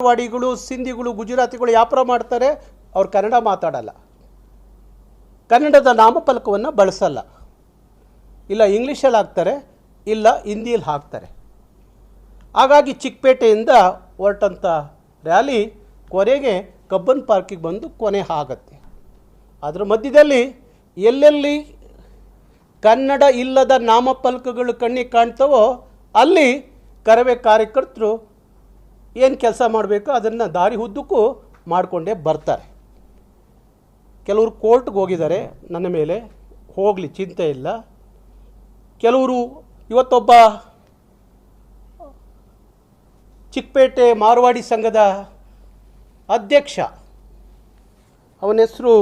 ಮಾರ್ವಾಡಿಗಳು, ಸಿಂಧಿಗಳು, ಗುಜರಾತಿಗಳು ವ್ಯಾಪಾರ ಮಾಡ್ತಾರೆ? ಅವ್ರು ಕನ್ನಡ ಮಾತಾಡಲ್ಲ. ಕನ್ನಡದ ನಾಮಫಲಕವನ್ನು ಬಳಸಲ್ಲ. ಇಲ್ಲ ಇಂಗ್ಲೀಷಲ್ಲಿ ಹಾಕ್ತಾರೆ, ಇಲ್ಲ ಹಿಂದಿಯಲ್ಲಿ ಹಾಕ್ತಾರೆ. ಹಾಗಾಗಿ ಚಿಕ್ಕಪೇಟೆಯಿಂದ ಹೊರಟಂಥ ರ್ಯಾಲಿ ಕೊನೆಗೆ ಕಬ್ಬನ್ ಪಾರ್ಕಿಗೆ ಬಂದು ಕೊನೆ ಆಗತ್ತೆ. ಅದರ ಮಧ್ಯದಲ್ಲಿ ಎಲ್ಲೆಲ್ಲಿ ಕನ್ನಡ ಇಲ್ಲದ ನಾಮಫಲಕಗಳು ಕಣ್ಣಿಗೆ ಕಾಣ್ತವೋ ಅಲ್ಲಿ ಕರವೇ ಕಾರ್ಯಕರ್ತರು ಏನು ಕೆಲಸ ಮಾಡಬೇಕು ಅದನ್ನು ದಾರಿ ಉದ್ದಕ್ಕೂ ಮಾಡಿಕೊಂಡೇ ಬರ್ತಾರೆ. ಕೆಲವರು ಕೋರ್ಟ್ಗೆ ಹೋಗಿದ್ದಾರೆ, ನನ್ನ ಮೇಲೆ ಹೋಗಲಿ, ಚಿಂತೆ ಇಲ್ಲ. ಕೆಲವರು ಇವತ್ತೊಬ್ಬ ಚಿಕ್ಕಪೇಟೆ ಮಾರ್ವಾಡಿ ಸಂಘದ ಅಧ್ಯಕ್ಷ, ಅವನ ಹೆಸರು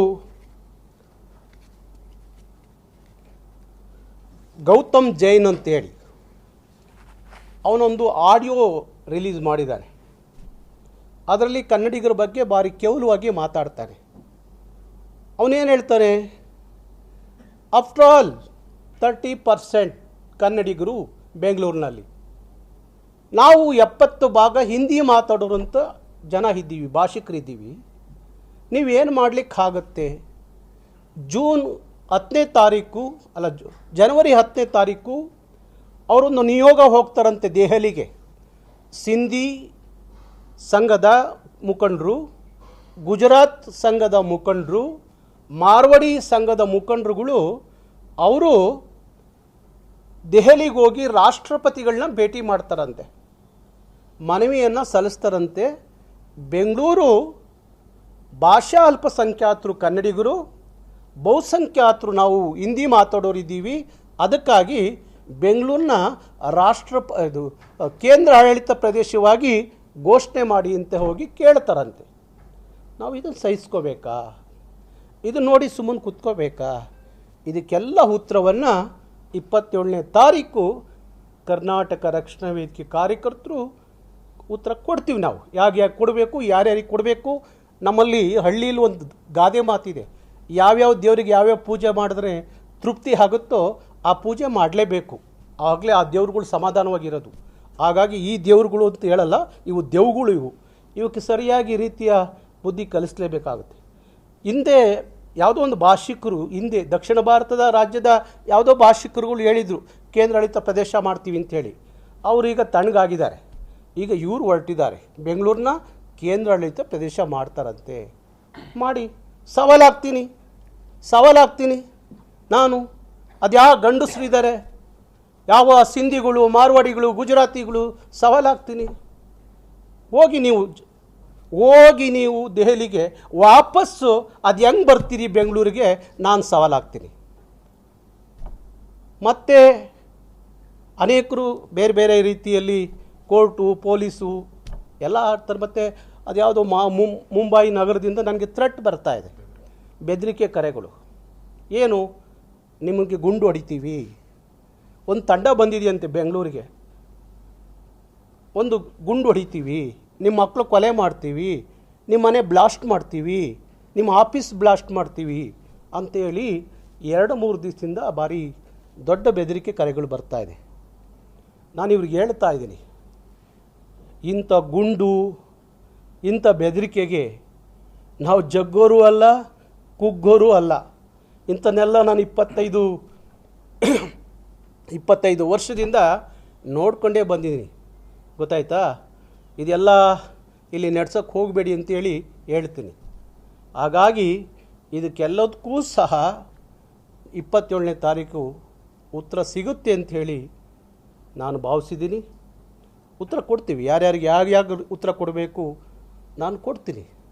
ಗೌತಮ್ ಜೈನ್ ಅಂತೇಳಿ. ಅವನೊಂದು ಆಡಿಯೋ ರಿಲೀಸ್ ಮಾಡಿದ್ದಾನೆ. ಅದರಲ್ಲಿ ಕನ್ನಡಿಗರ ಬಗ್ಗೆ ಭಾರಿ ಕೇವಲವಾಗಿ ಮಾತಾಡ್ತಾನೆ. ಅವನೇನು ಹೇಳ್ತಾನೆ? ಆಫ್ಟರ್ ಆಲ್ ತರ್ಟಿ ಪರ್ಸೆಂಟ್ ಕನ್ನಡಿಗರು ಬೆಂಗಳೂರಿನಲ್ಲಿ. ನಾವು ಎಪ್ಪತ್ತು ಭಾಗ ಹಿಂದಿ ಮಾತಾಡೋರಂಥ ಜನ ಇದ್ದೀವಿ ಭಾಷಿಕರಿದ್ದೀವಿ ನೀವೇನು ಮಾಡಲಿಕ್ಕಾಗತ್ತೆ? ಜೂನ್ ಹತ್ತನೇ ತಾರೀಕು, ಅಲ್ಲ ಜನವರಿ ಹತ್ತನೇ ತಾರೀಕು, ಅವರೊಂದು ನಿಯೋಗ ಹೋಗ್ತಾರಂತೆ ದೆಹಲಿಗೆ. ಸಿಂಧಿ ಸಂಘದ ಮುಖಂಡರು, ಗುಜರಾತ್ ಸಂಘದ ಮುಖಂಡರು, ಮಾರ್ವಡಿ ಸಂಘದ ಮುಖಂಡರುಗಳು, ಅವರು ದೆಹಲಿಗೆ ಹೋಗಿ ರಾಷ್ಟ್ರಪತಿಗಳನ್ನ ಭೇಟಿ ಮಾಡ್ತಾರಂತೆ. ಮನವಿಯನ್ನು ಸಲ್ಲಿಸ್ತಾರಂತೆ. ಬೆಂಗಳೂರು ಭಾಷಾ ಅಲ್ಪಸಂಖ್ಯಾತರು ಕನ್ನಡಿಗರು, ಬಹುಸಂಖ್ಯಾತರು ನಾವು ಹಿಂದಿ ಮಾತಾಡೋರಿದ್ದೀವಿ. ಅದಕ್ಕಾಗಿ ಬೆಂಗಳೂರಿನ ರಾಷ್ಟ್ರ ಇದು ಕೇಂದ್ರ ಆಡಳಿತ ಪ್ರದೇಶವಾಗಿ ಘೋಷಣೆ ಮಾಡಿ ಅಂತ ಹೋಗಿ ಕೇಳ್ತಾರಂತೆ. ನಾವು ಇದನ್ನು ಸಹಿಸ್ಕೋಬೇಕಾ? ಇದು ನೋಡಿ ಸುಮ್ಮನೆ ಕುತ್ಕೋಬೇಕಾ? ಇದಕ್ಕೆಲ್ಲ ಉತ್ತರವನ್ನು ಇಪ್ಪತ್ತೇಳನೇ ತಾರೀಕು ಕರ್ನಾಟಕ ರಕ್ಷಣಾ ವೇದಿಕೆ ಕಾರ್ಯಕರ್ತರು ಉತ್ತರ ಕೊಡ್ತೀವಿ ನಾವು. ಯಾಕೆ ಯಾಕೆ ಕೊಡಬೇಕು, ಯಾರ್ಯಾರಿಗೆ ಕೊಡಬೇಕು? ನಮ್ಮಲ್ಲಿ ಹಳ್ಳಿಯಲ್ಲಿ ಒಂದು ಗಾದೆ ಮಾತಿದೆ. ಯಾವ್ಯಾವ ದೇವರಿಗೆ ಯಾವ್ಯಾವ ಪೂಜೆ ಮಾಡಿದ್ರೆ ತೃಪ್ತಿ ಆಗುತ್ತೋ ಆ ಪೂಜೆ ಮಾಡಲೇಬೇಕು. ಆಗಲೇ ಆ ದೇವ್ರುಗಳು ಸಮಾಧಾನವಾಗಿರೋದು. ಹಾಗಾಗಿ ಈ ದೇವ್ರುಗಳು ಅಂತ ಹೇಳಲ್ಲ, ಇವು ದೇವುಗಳು ಇವು. ಇವಕ್ಕೆ ಸರಿಯಾಗಿ ರೀತಿಯ ಬುದ್ಧಿ ಕಲಿಸಲೇಬೇಕಾಗುತ್ತೆ. ಹಿಂದೆ ಯಾವುದೋ ಒಂದು ಭಾಷಿಕರು, ಹಿಂದೆ ದಕ್ಷಿಣ ಭಾರತದ ರಾಜ್ಯದ ಯಾವುದೋ ಭಾಷಿಕರುಗಳು ಹೇಳಿದರು, ಕೇಂದ್ರಾಡಳಿತ ಪ್ರದೇಶ ಮಾಡ್ತೀವಿ ಅಂತೇಳಿ ಅವರು ಈಗ ತಣ್ಣಗಾಗಿದ್ದಾರೆ ಈಗ ಇವರು ಹೊರಟಿದ್ದಾರೆ. ಬೆಂಗಳೂರನ್ನ ಕೇಂದ್ರಾಡಳಿತ ಪ್ರದೇಶ ಮಾಡ್ತಾರಂತೆ. ಮಾಡಿ, ಸವಾಲಾಗ್ತೀನಿ ಸವಾಲಾಗ್ತೀನಿ. ನಾನು ಅದ್ಯಾವ ಗಂಡಸರಿದ್ದಾರೆ ಯಾವ ಸಿಂಧಿಗಳು, ಮಾರ್ವಾಡಿಗಳು, ಗುಜರಾತಿಗಳು ಸವಾಲಾಗ್ತೀನಿ. ಹೋಗಿ ನೀವು ಹೋಗಿ ನೀವು ದೆಹಲಿಗೆ ವಾಪಸ್ಸು, ಅದು ಹೆಂಗೆ ಬರ್ತೀರಿ ಬೆಂಗಳೂರಿಗೆ, ನಾನು ಸವಾಲಾಗ್ತೀನಿ. ಮತ್ತೆ ಅನೇಕರು ಬೇರೆ ಬೇರೆ ರೀತಿಯಲ್ಲಿ ಕೋರ್ಟು, ಪೊಲೀಸು, ಎಲ್ಲ ಆಡ್ತಾರೆ. ಮತ್ತು ಅದ್ಯಾವುದೋ ಮಾ, ಮುಂಬೈ ನಗರದಿಂದ ನನಗೆ ಥ್ರೆಟ್ ಬರ್ತಾ ಇದೆ. ಬೆದರಿಕೆ ಕರೆಗಳು. ಏನು? ನಿಮಗೆ ಗುಂಡು ಹೊಡಿತೀವಿ. ಒಂದು ತಂಡ ಬಂದಿದೆಯಂತೆ ಬೆಂಗಳೂರಿಗೆ. ಒಂದು ಗುಂಡು ಹೊಡಿತೀವಿ ನಿಮ್ಮ ಮಕ್ಕಳು ಕೊಲೆ ಮಾಡ್ತೀವಿ ನಿಮ್ಮ ಮನೆ ಬ್ಲಾಸ್ಟ್ ಮಾಡ್ತೀವಿ ನಿಮ್ಮ ಆಫೀಸ್ ಬ್ಲಾಸ್ಟ್ ಮಾಡ್ತೀವಿ ಅಂತೇಳಿ ಎರಡು ಮೂರು ದಿವಸದಿಂದ ಭಾರಿ ದೊಡ್ಡ ಬೆದರಿಕೆ ಕರೆಗಳು ಬರ್ತಾ ಇದೆ. ನಾನು ಇವ್ರಿಗೆ ಹೇಳ್ತಾ ಇದ್ದೀನಿ, ಇಂಥ ಗುಂಡು, ಇಂಥ ಬೆದರಿಕೆಗೆ ನಾವು ಜಗ್ಗೋರು ಅಲ್ಲ, ಕುಗ್ಗೋರು ಅಲ್ಲ. ಇಂಥನ್ನೆಲ್ಲ ನಾನು ಇಪ್ಪತ್ತೈದು ಇಪ್ಪತ್ತೈದು ವರ್ಷದಿಂದ ನೋಡ್ಕೊಂಡೇ ಬಂದಿದ್ದೀನಿ. ಗೊತ್ತಾಯ್ತಾ? ಇದೆಲ್ಲ ಇಲ್ಲಿ ನಡ್ಸೋಕ್ಕೆ ಹೋಗಬೇಡಿ ಅಂತೇಳಿ ಹೇಳ್ತೀನಿ. ಹಾಗಾಗಿ ಇದಕ್ಕೆಲ್ಲದಕ್ಕೂ ಸಹ ಇಪ್ಪತ್ತೇಳನೇ ತಾರೀಕು ಉತ್ತರ ಸಿಗುತ್ತೆ ಅಂಥೇಳಿ ನಾನು ಭಾವಿಸಿದ್ದೀನಿ. ಉತ್ತರ ಕೊಡ್ತೀವಿ. ಯಾರ್ಯಾರಿಗೆ ಯಾರ್ಯಾಗ ಉತ್ತರ ಕೊಡಬೇಕು ನಾನು ಕೊಡ್ತೀನಿ.